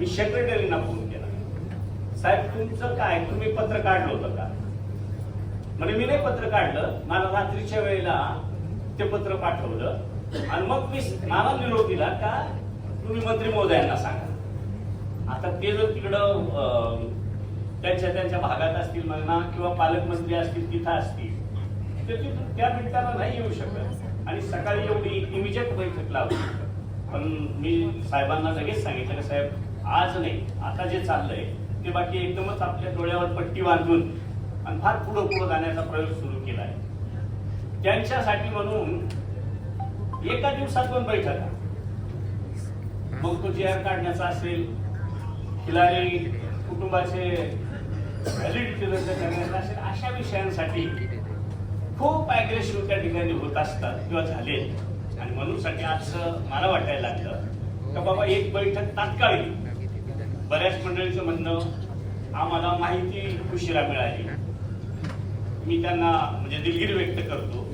मी सेक्रेटरीना phone केला. साहेब तुमचं काय? तुम्ही पत्र काढलं होतं का? म्हणजे मी नाही पत्र काढलं. मला रात्रीच्या वेळेला ते पत्र पाठवलं. आणि मग मी मला निरोप दिला का? तुम्ही मंत्री महोदयांना सांगा. आता ते जर तिकडं अं, त्यांच्या त्यांच्या भागात असतील म्हणा किंवा पालकमंत्री असतील तिथं असतील तर तिथून त्या मिनिटाला नाही येऊ शकत. आणि सकाळी एवढी इमिजिएट बैठक लावली. पण मी साहेबांना लगेच सांगितलं का साहेब आज नाही आता जे चाललंय ते बाकी एकदमच आपल्या डोळ्यावर पट्टी बांधून आणि फार पुढं पुढं जाण्याचा प्रयोग सुरू केला आहे. त्यांच्यासाठी म्हणून एका दिवसात दोन बैठका. मग तो जी आर काढण्याचा असेल खिलारी कुटुंबाचे व्हॅलिडिटी रद्द करण्याचा असेल अशा विषयांसाठी खूप अग्रेसिव्ह त्या ठिकाणी होत असतात किंवा झाले. आणि म्हणूनसाठी आज मला वाटायला लागलं का बाबा एक बैठक तात्काळ बऱ्याच मंडळीचं म्हणणं आम्हाला माहिती उशिरा मिळाली. मी त्यांना म्हणजे दिलगिरी व्यक्त करतो.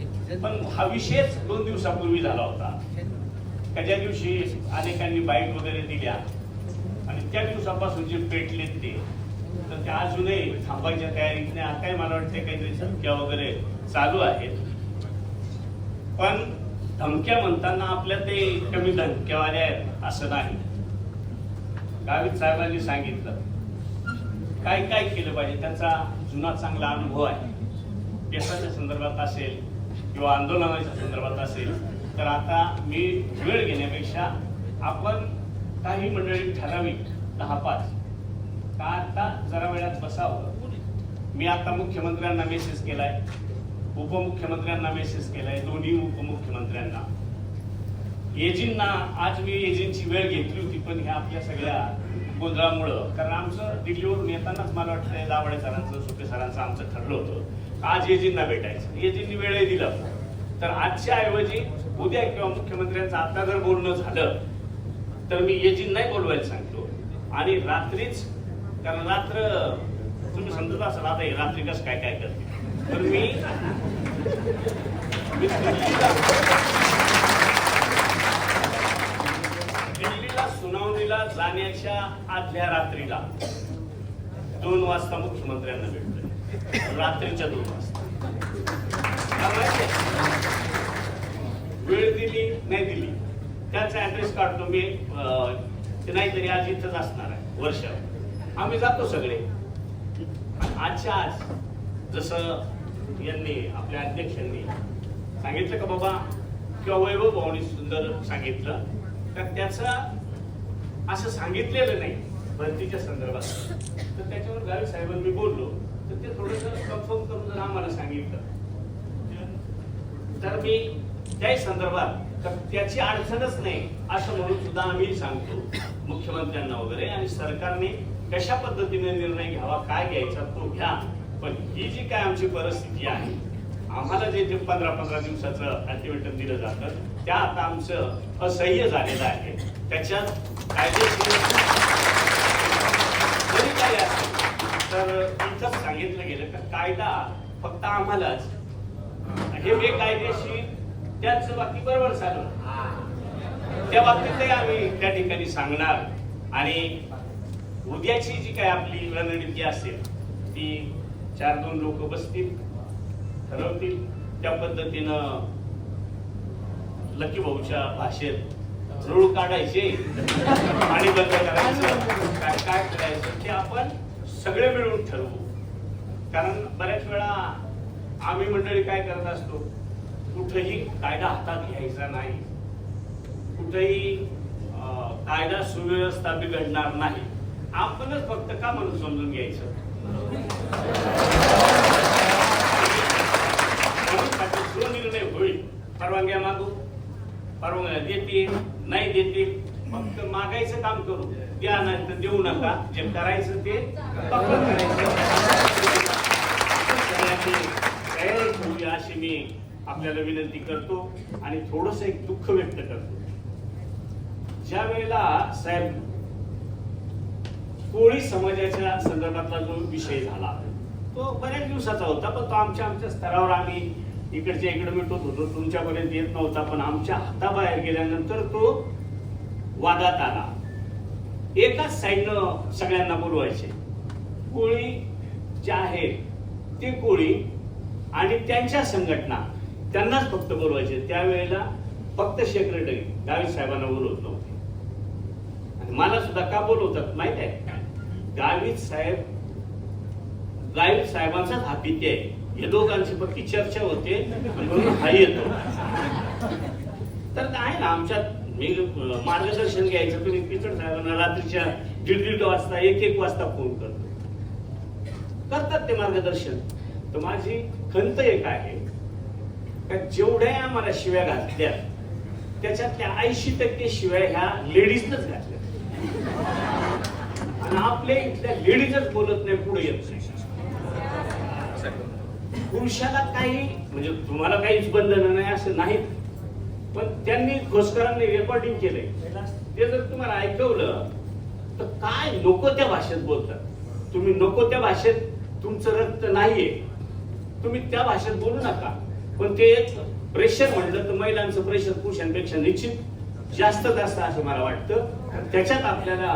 पण हा विषयच दोन दिवसापूर्वी झाला होता. का ज्या दिवशी अनेकांनी बाईट वगैरे दिल्या आणि त्या दिवसापासून जे पेटलेत ते तर त्या अजूनही थांबायच्या तयारीत नाही. आता मला वाटतं काहीतरी धमक्या वगैरे चालू आहेत. पण धमक्या म्हणताना आपल्या ते कमी धमक्यावाल्या आहेत असं नाही. गावित साहेबांनी सांगितलं. काय काय केलं पाहिजे? त्यांचा जुना चांगला अनुभव आहे. केसाच्या संदर्भात असेल किंवा आंदोलनाच्या संदर्भात असेल तर आता मी वेळ घेण्यापेक्षा आपण काही मंडळी ठराविक दहा पाच का आता जरा वेळात बसावं? मी आता मुख्यमंत्र्यांना मेसेज केलाय उपमुख्यमंत्र्यांना मेसेज केलाय दोन्ही उपमुख्यमंत्र्यांना. एजींना आज मी एजींची वेळ घेतली होती पण ह्या आपल्या सगळ्या गोंधळामुळं. कारण आमचं दिल्लीवरून येतानाच मला वाटतं दावडे सरांचं सुपे सरांचं आमचं ठरलं होतं. आज एजींना भेटायचं. एजींनी वेळही दिला. तर आजच्या ऐवजी उद्या किंवा मुख्यमंत्र्यांचं आता जर बोलणं झालं तर मी एजीन नाही बोलवायला सांगतो. आणि रात्रीच कारण रात्र तुम्ही समजत असाल आता हे रात्री कसं काय काय करते. तर मी सुनावणीला जाण्याच्या आदल्या रात्रीला दोन वाजता मुख्यमंत्र्यांना भेटलं रात्रीच्या दोन वाजता. वेळ दिली नाही दिली. त्याचा ऍड्रेस काढतो मी नाहीतरी आज इथंच असणार आहे वर्ष आम्ही जातो सगळे. आजच्या आज जसं यांनी आपल्या अध्यक्षांनी सांगितलं का बाबा किंवा वैभव भाऊनी सुंदर सांगितलं तर त्याचा असं सांगितलेलं नाही भरतीच्या संदर्भात. तर त्याच्यावर गावी साहेबांनी बोललो तर ते थोडस कन्फर्म करून जर आम्हाला सांगितलं. तर मी त्याही संदर्भात तर त्याची अडचणच नाही असं म्हणून सुद्धा आम्ही सांगतो मुख्यमंत्र्यांना वगैरे आणि सरकारने कशा पद्धतीने निर्णय घ्यावा काय घ्यायचा तो घ्या. पण ही जी काय आमची परिस्थिती आहे आम्हाला जे जे पंधरा पंधरा दिवसाचं अल्टिमेटम दिलं जातं त्या आता आमचं असह्य झालेलं आहे. त्याच्यात कायदेशीर जरी काही असेल तर इथंच सांगितलं गेलं का कायदा फक्त आम्हालाच. हे बेकायदेशीर त्याच बाकी बरोबर चालू त्या बाबतीतही आम्ही त्या ठिकाणी सांगणार. आणि उद्याची जी काय आपली रणनीती असेल ती चार दोन लोक बसतील. ठरवतील. त्या पद्धतीनं लकी भाऊच्या भाषेत रूळ काढायचे. आणि बंद करायचं. काय काय करायचं ते आपण सगळे मिळून ठरवू. कारण बऱ्याच वेळा आम्ही मंडळी काय करत असतो कुठेही कायदा हातात घ्यायचा नाही. कुठेही अं, कायदा सुव्यवस्था बिघडणार नाही. आपणच फक्त का म्हणून समजून घ्यायचं म्हणून साठी जो निर्णय होईल परवानग्या मागू परवानग्या देतील नाही देतील फक्त मागायचं काम करू. द्या नाही तर देऊ नका. जे करायचं ते पक्कं करायचं. तयारी ठेवूया अशी मी आपल्याला विनंती करतो आणि थोडस एक दुःख व्यक्त करतो. ज्या वेळेला साहेब कोळी समाजाच्या संदर्भातला जो विषय झाला तो बऱ्याच दिवसाचा होता पण तो आमच्या आमच्या स्तरावर आम्ही इकडच्या इकडे मिटवत होतो तुमच्यापर्यंत येत नव्हता पण आमच्या हाताबाहेर गेल्यानंतर तो वादात आला. एकाच साईडनं सगळ्यांना बोलवायचे. कोळी जे आहेत ते कोळी आणि त्यांच्या संघटना त्यांनाच फक्त बोलवायचे. त्यावेळेला फक्त सेक्रेटरी गावी साहेबांना बोलवत नव्हते. आणि मला सुद्धा का बोलवतात माहीत आहे? गावित साहेब गावित साहेबांचाच हा पित्य आहे. या दोघांची फक्त चर्चा होते म्हणून हा येतो. तर काय ना आमच्यात मी मार्गदर्शन घ्यायचं तुम्ही पिचड साहेबांना रात्रीच्या दीड दीड वाजता एक एक वाजता फोन करतो. करतात ते मार्गदर्शन. तर माझी खंत एक आहे का जेवढ्या आम्हाला शिव्या घातल्या त्याच्यातल्या ऐंशी टक्के शिव्या ह्या लेडीजनच घातल्या. आणि आपल्या इथल्या लेडीजच बोलत नाही पुढे येत नाही. पुरुषाला काही म्हणजे तुम्हाला काहीच बंधन नाही असं नाही पण त्यांनी घोषकरांनी रेकॉर्डिंग केलंय. ते जर तुम्हाला ऐकवलं तर काय नको त्या भाषेत बोलतात? तुम्ही नको त्या भाषेत तुमचं रक्त नाहीये. तुम्ही त्या भाषेत बोलू नका. पण ते एक प्रेशर म्हटलं तर महिलांचं प्रेशर पुरुषांपेक्षा निश्चित जास्त जास्त असं मला वाटतं. त्याच्यात आपल्याला?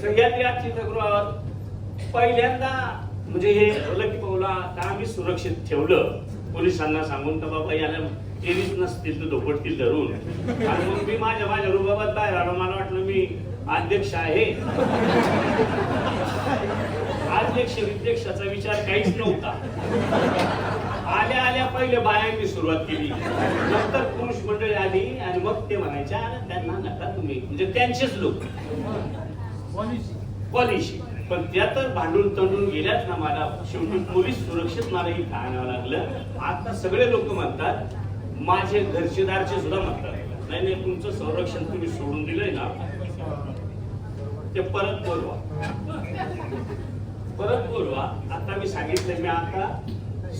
सह्याद्री अतिथीगृहावर पहिल्यांदा म्हणजे हे लकी पाऊला का आम्ही सुरक्षित ठेवलं. पोलिसांना सांगून तर बाबा याला एरीच नसतील तर धोपटतील धरून. आणि मग मी माझ्या माझ्या रुबाबात बाहेर आलो. मला वाटलं मी अध्यक्ष आहे. अध्यक्ष विध्यक्षाचा विचार काहीच नव्हता. आल्या आल्या पहिले बायांनी सुरुवात केली. नंतर पुरुष मंडळी आली आणि मग ते म्हणायचे "अरे, त्यांना नका तुम्ही. म्हणजे त्यांचेच लोक. पॉलिसी पण त्या तर भांडून तंडून गेल्याच ना मला. शेवटी पोलीस सुरक्षित मला इथं आणावं लागलं. आता सगळे लोक म्हणतात माझे घरचेदारचे सुद्धा म्हणतात. नाही नाही तुमचं संरक्षण तुम्ही सोडून दिलंय ना. ते परत बोलवा. परत बोलवा. आता मी सांगितलं मी आता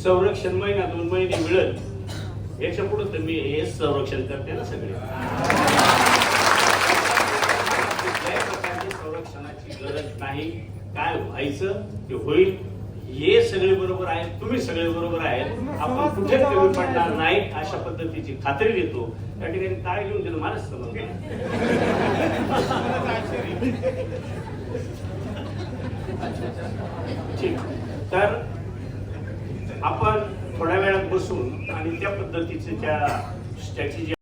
संरक्षण महिना दोन महिने मिळत याच्यापुढे तर मी हे संरक्षण करते ना सगळे. नाही काय व्हायचं ते होईल. हे सगळे बरोबर आहेत तुम्ही सगळे बरोबर आहेत. आपण कुठे कमी पडणार नाही अशा पद्धतीची खात्री देतो. त्या ठिकाणी काय घेऊन दिलं मलाच समजलं ठीक. तर आपण थोड्या वेळात बसून आणि त्या पद्धतीचे त्या स्ट्रॅटेजी